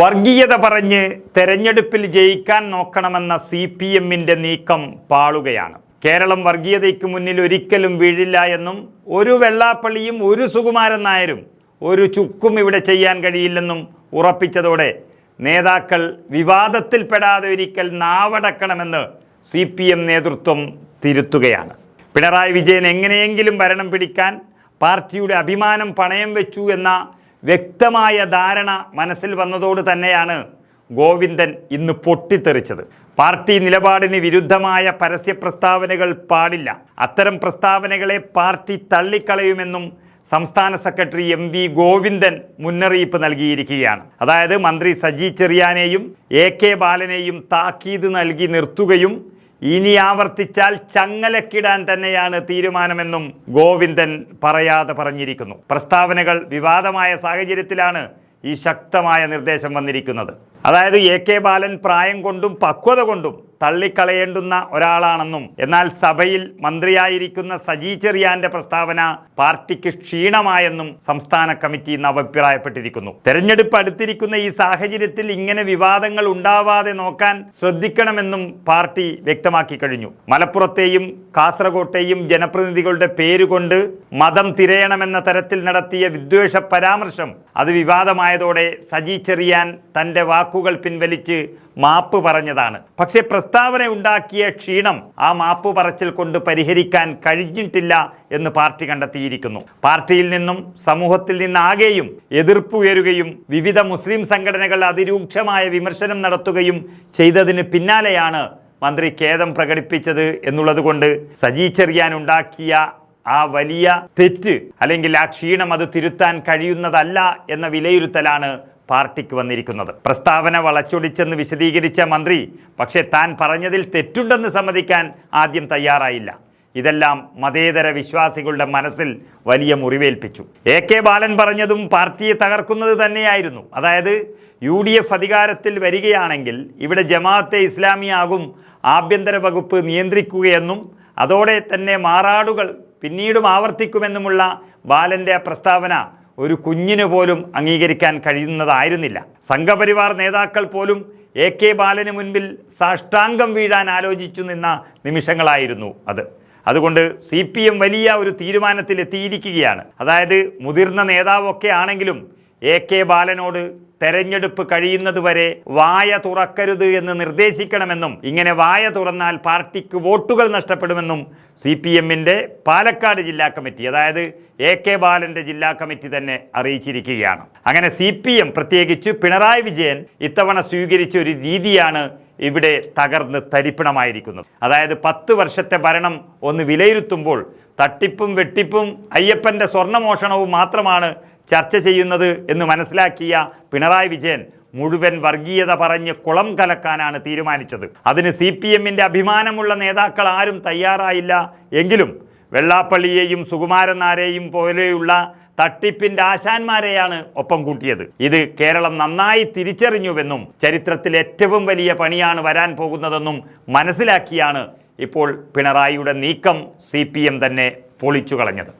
വർഗീയത പറഞ്ഞ് തെരഞ്ഞെടുപ്പിൽ ജയിക്കാൻ നോക്കണമെന്ന സി പി എമ്മിന്റെ നീക്കം പാളുകയാണ്. കേരളം വർഗീയതയ്ക്ക് മുന്നിൽ ഒരിക്കലും വീഴില്ല എന്നും ഒരു വെള്ളാപ്പള്ളിയും ഒരു സുകുമാരൻ നായരും ഒരു ചുക്കും ഇവിടെ ചെയ്യാൻ കഴിയില്ലെന്നും ഉറപ്പിച്ചതോടെ നേതാക്കൾ വിവാദത്തിൽപ്പെടാതെ ഒരിക്കൽ നാവടക്കണമെന്ന് സി പി എം നേതൃത്വം തിരുത്തുകയാണ്. പിണറായി വിജയൻ എങ്ങനെയെങ്കിലും ഭരണം പിടിക്കാൻ പാർട്ടിയുടെ അഭിമാനം പണയം വെച്ചു എന്ന വ്യക്തമായ ധാരണ മനസ്സിൽ വന്നതോട് തന്നെയാണ് ഗോവിന്ദൻ ഇന്ന് പൊട്ടിത്തെറിച്ചത്. പാർട്ടി നിലപാടിന് വിരുദ്ധമായ പരസ്യ പ്രസ്താവനകൾ പാടില്ല. അത്തരം പ്രസ്താവനകളെ പാർട്ടി തള്ളിക്കളയുമെന്നും സംസ്ഥാന സെക്രട്ടറി എം വി ഗോവിന്ദൻ മുന്നറിയിപ്പ് നൽകിയിരിക്കുകയാണ്. അതായത് മന്ത്രി സജി ചെറിയാനെയും എ കെ ബാലനെയും താക്കീത് നൽകി നിർത്തുകയും ഇനി ആവർത്തിച്ചാൽ ചങ്ങലക്കിടാൻ തന്നെയാണ് തീരുമാനമെന്നും ഗോവിന്ദൻ പറയാതെ പറഞ്ഞിരിക്കുന്നു. പ്രസ്താവനകൾ വിവാദമായ സാഹചര്യത്തിലാണ് ഈ ശക്തമായ നിർദ്ദേശം വന്നിരിക്കുന്നത്. അതായത് എ കെ ബാലൻ പ്രായം കൊണ്ടും പക്വത കൊണ്ടും തള്ളിക്കളയേണ്ടുന്ന ഒരാളാണെന്നും എന്നാൽ സഭയിൽ മന്ത്രിയായിരിക്കുന്ന സജി ചെറിയാന്റെ പ്രസ്താവന പാർട്ടിക്ക് ക്ഷീണമായെന്നും സംസ്ഥാന കമ്മിറ്റി ഇന്ന് അഭിപ്രായപ്പെട്ടിരിക്കുന്നു. തെരഞ്ഞെടുപ്പ് അടുത്തിരിക്കുന്ന ഈ സാഹചര്യത്തിൽ ഇങ്ങനെ വിവാദങ്ങൾ ഉണ്ടാവാതെ നോക്കാൻ ശ്രദ്ധിക്കണമെന്നും പാർട്ടി വ്യക്തമാക്കി കഴിഞ്ഞു. മലപ്പുറത്തെയും കാസർകോട്ടെയും ജനപ്രതിനിധികളുടെ പേരുകൊണ്ട് മതം തിരയണമെന്ന തരത്തിൽ നടത്തിയ വിദ്വേഷ പരാമർശം അത് വിവാദമായതോടെ സജി ചെറിയാൻ തന്റെ വാക്കുകൾ പിൻവലിച്ച് മാപ്പ് പറഞ്ഞതാണ്. പക്ഷേ പ്രസ്താവന ഉണ്ടാക്കിയ ക്ഷീണം ആ മാപ്പ് പറച്ചിൽ കൊണ്ട് പരിഹരിക്കാൻ കഴിഞ്ഞിട്ടില്ല എന്ന് പാർട്ടി കണ്ടെത്തിയിരിക്കുന്നു. പാർട്ടിയിൽ നിന്നും സമൂഹത്തിൽ നിന്നാകെയും എതിർപ്പ് ഉയരുകയും വിവിധ മുസ്ലിം സംഘടനകൾ അതിരൂക്ഷമായ വിമർശനം നടത്തുകയും ചെയ്തതിന് പിന്നാലെയാണ് മന്ത്രി ഖേദം പ്രകടിപ്പിച്ചത് എന്നുള്ളത് കൊണ്ട് സജി ചെറിയാൻ ഉണ്ടാക്കിയ ആ വലിയ തെറ്റ് അല്ലെങ്കിൽ ആ ക്ഷീണം അത് തിരുത്താൻ കഴിയുന്നതല്ല എന്ന വിലയിരുത്തലാണ് പാർട്ടിക്ക് വന്നിരിക്കുന്നത്. പ്രസ്താവന വളച്ചൊടിച്ചെന്ന് വിശദീകരിച്ച മന്ത്രി പക്ഷേ താൻ പറഞ്ഞതിൽ തെറ്റുണ്ടെന്ന് സമ്മതിക്കാൻ ആദ്യം തയ്യാറായില്ല. ഇതെല്ലാം മതേതര വിശ്വാസികളുടെ മനസ്സിൽ വലിയ മുറിവേൽപ്പിച്ചു. എ കെ ബാലൻ പറഞ്ഞതും പാർട്ടിയെ തകർക്കുന്നത് തന്നെയായിരുന്നു. അതായത് യു ഡി എഫ് അധികാരത്തിൽ വരികയാണെങ്കിൽ ഇവിടെ ജമാഅത്തെ ഇസ്ലാമിയാകും ആഭ്യന്തര വകുപ്പ് നിയന്ത്രിക്കുകയെന്നും അതോടെ തന്നെ മാറാടുകൾ പിന്നീടും ആവർത്തിക്കുമെന്നുമുള്ള ബാലന്റെ പ്രസ്താവന ഒരു കുഞ്ഞിന് പോലും അംഗീകരിക്കാൻ കഴിയുന്നതായിരുന്നില്ല. സംഘപരിവാർ നേതാക്കൾ പോലും എ കെ ബാലന് മുൻപിൽ സാഷ്ടാംഗം വീഴാൻ ആലോചിച്ചു നിന്ന നിമിഷങ്ങളായിരുന്നു അത്. അതുകൊണ്ട് സി വലിയ ഒരു തീരുമാനത്തിൽ എത്തിയിരിക്കുകയാണ് അതായത് മുതിർന്ന നേതാവൊക്കെ ആണെങ്കിലും എ കെ ബാലനോട് തെരഞ്ഞെടുപ്പ് കഴിയുന്നതുവരെ വായ തുറക്കരുത് എന്ന് നിർദ്ദേശിക്കണമെന്നും ഇങ്ങനെ വായ തുറന്നാൽ പാർട്ടിക്ക് വോട്ടുകൾ നഷ്ടപ്പെടുമെന്നും സി പി എമ്മിന്റെ പാലക്കാട് ജില്ലാ കമ്മിറ്റി അതായത് എ കെ ബാലന്റെ ജില്ലാ കമ്മിറ്റി തന്നെ അറിയിച്ചിരിക്കുകയാണ്. അങ്ങനെ സി പി എം പ്രത്യേകിച്ച് പിണറായി വിജയൻ ഇത്തവണ സ്വീകരിച്ച ഒരു രീതിയാണ് ഇവിടെ തകർന്ന് തരിപ്പണമായിരിക്കുന്നത്. അതായത് പത്ത് വർഷത്തെ ഭരണം ഒന്ന് വിലയിരുത്തുമ്പോൾ തട്ടിപ്പും വെട്ടിപ്പും അയ്യപ്പന്റെ സ്വർണമോഷണവും മാത്രമാണ് ചർച്ച ചെയ്യുന്നത് എന്ന് മനസ്സിലാക്കിയ പിണറായി വിജയൻ മുഴുവൻ വർഗീയത പറഞ്ഞ് കുളം കലക്കാനാണ് തീരുമാനിച്ചത്. അതിന് സി പി എമ്മിന്റെ അഭിമാനമുള്ള നേതാക്കൾ ആരും തയ്യാറായില്ല. എങ്കിലും വെള്ളാപ്പള്ളിയെയും സുകുമാരൻ നാരെയും പോലെയുള്ള തട്ടിപ്പിന്റെ ആശാന്മാരെയാണ് ഒപ്പം കൂട്ടിയത്. ഇത് കേരളം നന്നായി തിരിച്ചറിഞ്ഞുവെന്നും ചരിത്രത്തിൽ ഏറ്റവും വലിയ പണിയാണ് വരാൻ പോകുന്നതെന്നും മനസ്സിലാക്കിയാണ് ഇപ്പോൾ പിണറായിയുടെ നീക്കം സി തന്നെ പൊളിച്ചു കളഞ്ഞത്